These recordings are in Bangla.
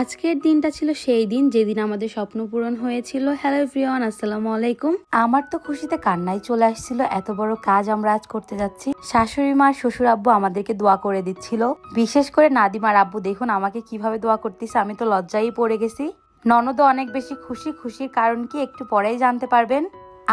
আজকের দিনটা ছিল সেই দিন যেদিন আমাদের স্বপ্ন পূরণ হয়েছিল। হ্যালো এভরিওয়ান আসসালামু আলাইকুম। আমার তো খুশিতে কান্নাই চলে আসছিল, এত বড় কাজ আমরা আজ করতে যাচ্ছি। শাশুড়ি মার, শ্বশুর আব্বু আমাদেরকে দোয়া করে দিচ্ছিল। বিশেষ করে নাদিমার আব্বু, দেখুন আমাকে কীভাবে দোয়া করতেছে, আমি তো লজ্জাই পড়ে গেছি। ননদও অনেক বেশি খুশি, খুশির কারণ কি একটু পরেই জানতে পারবেন।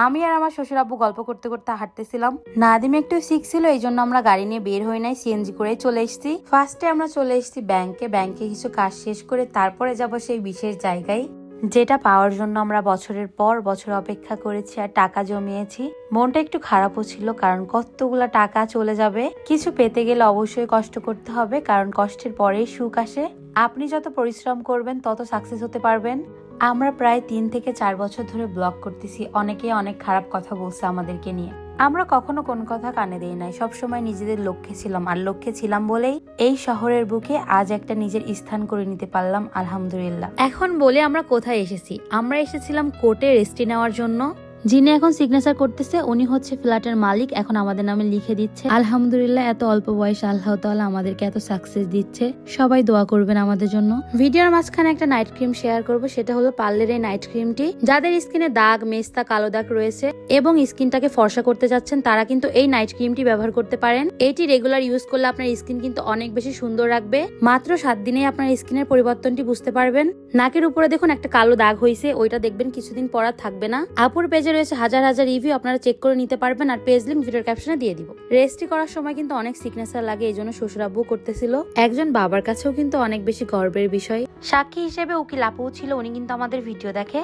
আমি আর আমার শ্বশুর আব্বু গল্প করতে করতে হাঁটতেছিলাম। নাদিম একটু সিক ছিল, এই জন্য আমরা গাড়ি নিয়ে বের হই নাই সিএনজি করে চলে এসেছি। ফার্স্টে আমরা চলে এসেছি ব্যাংকে ব্যাংকে কিছু কাজ শেষ করে তারপরে যাব সেই বিশেষ জায়গায়। যেটা পাওয়ার জন্য আমরা বছরের পর বছর অপেক্ষা করেছি আর টাকা জমিয়েছি। মনটা একটু খারাপও ছিল কারণ কতগুলা টাকা চলে যাবে, কিছু পেতে গেলে অবশ্যই কষ্ট করতে হবে কারণ কষ্টের পরেই সুখ আসে। আপনি যত পরিশ্রম করবেন, তত সাকসেস হতে পারবেন। আমরা প্রায় তিন থেকে চার বছর ধরে ব্লগ করতেছি। অনেকে অনেক খারাপ কথা বলছে আমাদেরকে নিয়ে। আমরা কখনো কোন কথা কানে দেই নাই। সবসময় নিজেদের লক্ষ্যে ছিলাম, আর লক্ষ্যে ছিলাম বলেই এই শহরের বুকে আজ একটা নিজের স্থান করে নিতে পারলাম, আলহামদুলিল্লাহ। এখন বলে আমরা কোথায় এসেছি? আমরা এসেছিলাম কোর্টে রেস্টি নেওয়ার জন্য। যিনি এখন সিগনেচার করতেছে, উনি হচ্ছে ফ্ল্যাটের মালিক, এখন আমাদের নামে লিখে দিচ্ছে। আলহামদুলিল্লাহ, এত অল্প বয়সে আল্লাহ তাআলা আমাদেরকে এত সাকসেস দিচ্ছে। সবাই দোয়া করবেন আমাদের জন্য। ভিডিওর মাঝখানে একটা নাইট ক্রিম শেয়ার করব, সেটা হলো পার্লের এই নাইট ক্রিমটি যাদের স্কিনে দাগ, মেস্তা, কালো দাগ রয়েছে এবং স্কিনটাকে ফর্সা করতে যাচ্ছেন, তারা কিন্তু এই নাইট ক্রিমটি ব্যবহার করতে পারেন। এটি রেগুলার ইউজ করলে আপনার স্কিন কিন্তু অনেক বেশি সুন্দর রাখবে। মাত্র সাত দিনেই আপনার স্কিনের পরিবর্তনটি বুঝতে পারবেন। নাকের উপরে দেখুন একটা কালো দাগ হয়েছে ওইটা দেখবেন কিছুদিন পর থাকবে না। আপুর পেজে রয়েছে হাজার হাজার রিভিউ আপনারা চেক করে নিতে পারবেন আর পেজ লিঙ্ক ভিডিওর ক্যাপশনে দিয়ে দিব। রেজিস্ট্রি করার সময় কিন্তু অনেক সিগনেচার লাগে, এই জন্য শ্বশুর আব্বু করতেছিল। একজন বাবার কাছেও কিন্তু অনেক বেশি গর্বের বিষয়। সাক্ষী হিসেবে উকিল আপুও ছিল, উনি কিন্তু আমাদের ভিডিও দেখে।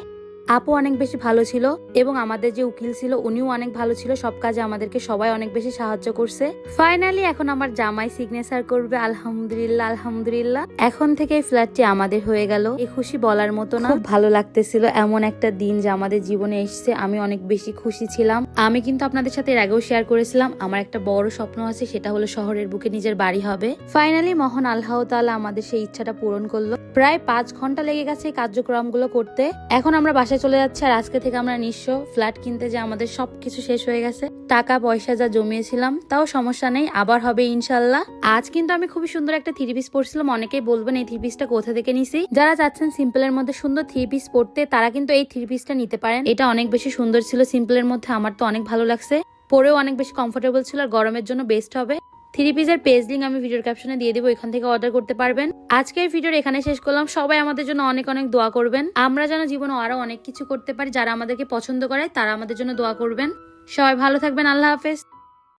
আপু অনেক বেশি ভালো ছিল এবং আমাদের যে উকিল ছিল উনিও অনেক ভালো ছিল। সব কাজে আমাদেরকে সবাই অনেক বেশি সাহায্য করছে। ফাইনালি এখন আমার জামাই সিগনেচার করবে। আলহামদুলিল্লাহ আলহামদুলিল্লাহ। এখন থেকে এই ফ্ল্যাটটি আমাদের হয়ে গেল। এই খুশি বলার মতো না। ভালো লাগতেছিল। এমন একটা দিন যে আমাদের জীবনে এসছে। আমি অনেক বেশি খুশি ছিলাম। আমি কিন্তু আপনাদের সাথে এর আগেও শেয়ার করেছিলাম। আমার একটা বড় স্বপ্ন আছে। সেটা হলো শহরের বুকে নিজের বাড়ি হবে। ফাইনালি মহান আল্লাহ তাআলা আমাদের সেই ইচ্ছাটা পূরণ করল। প্রায় পাঁচ ঘণ্টা লেগে গেছে এই কার্যক্রমগুলো করতে। এখন আমরা বাসায় চলে যাচ্ছে আর আজকে থেকে আমরা নিঃস্ব। ফ্ল্যাট কিনতে যে আমাদের সবকিছু শেষ হয়ে গেছে। টাকা, পয়সা যা জমিয়েছিলাম, তাও সমস্যা নেই, আবার হবে ইনশাল্লাহ আজ কিন্তু আমি খুবই সুন্দর একটা থ্রি পিস পরছিলাম, অনেকেই বলবেন এই থ্রি পিসটা কোথা থেকে নিছি? যারা চাচ্ছেন সিম্পলের মধ্যে সুন্দর থ্রি পিস পরতে, তারা কিন্তু এই থ্রি পিসটা নিতে পারেন। এটা অনেক বেশি সুন্দর ছিল সিম্পলের মধ্যে আমার তো অনেক ভালো লাগছে। পরেও অনেক বেশি কমফোর্টেবল ছিল আর গরমের জন্য বেস্ট হবে। থ্রি পিসের পেজ লিঙ্ক আমি ভিডিওর ক্যাপশনে দিয়ে দেবো, এখান থেকে অর্ডার করতে পারবেন। আজকের ভিডিওর এখানে শেষ করলাম। সবাই আমাদের জন্য অনেক অনেক দোয়া করবেন। আমরা যেন জীবনে আরও অনেক কিছু করতে পারি, যারা আমাদেরকে পছন্দ করে, তারা আমাদের জন্য দোয়া করবেন। সবাই ভালো থাকবেন। আল্লাহ হাফেজ।